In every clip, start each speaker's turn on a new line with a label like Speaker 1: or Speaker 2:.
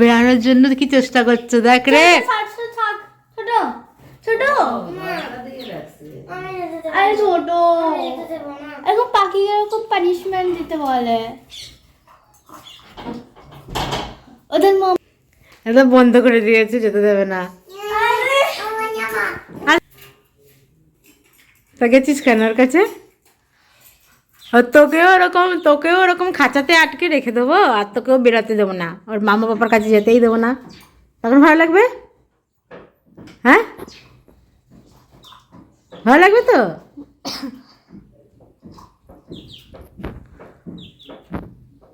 Speaker 1: বেড়ানোর জন্য কি চেষ্টা করছ? দেখ রে। পাখিকে খুব পানিশমেন্ট দিতে বলে। ওদের এটা বন্ধ করে দিয়েছে যেতে দেবে না। তা গেছিস কেন ওর কাছে? তোকেও ওরকম তোকেও ওরকম খাঁচাতে আটকে রেখে দেবো আর তোকেও বেরোতে দেবো না। ওর মামা বাবার কাছে যেতেই দেবো না। তখন ভালো লাগবে? হ্যাঁ? ভালো লাগবে তো?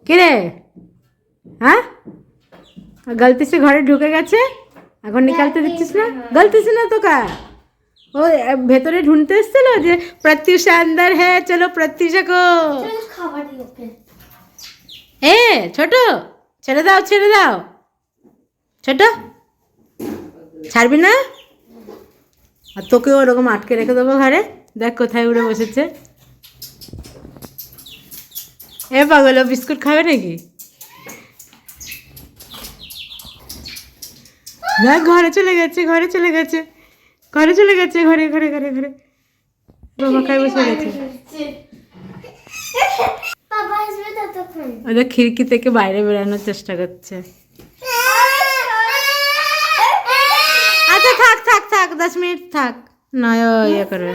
Speaker 1: কিরে হ্যাঁ? গলতি সে ঘরে ঢুকে গেছে? এখন নিকালতে দিচ্ছিস না? গলতি সে না তো কা ও ভেতরে ঢুনতে এসছিল যে প্রত্যুষা আন্দার হ্যাঁ চলো প্রত্যুষা কো
Speaker 2: ওকে।
Speaker 1: এ ছোট ছেড়ে দাও ছেড়ে দাও। ছোট ছাড়বি না? আর তোকেও ওরকম আটকে রেখে দেবো ঘরে। দেখ কোথায় উড়ে বসেছে। এ পাগল বিস্কুট খাবে নাকি? দেখ ঘরে চলে গেছে ঘরে চলে গেছে। ঘরে চলে গেছে ঘরে ঘরে ঘরে ঘরে। বাবা খাই বসে গেছে। ওদের খিড়কি থেকে বাইরে বেরানোর চেষ্টা করছে। আচ্ছা থাক থাক থাক দশ মিনিট থাক। নয় ইয়ে করবে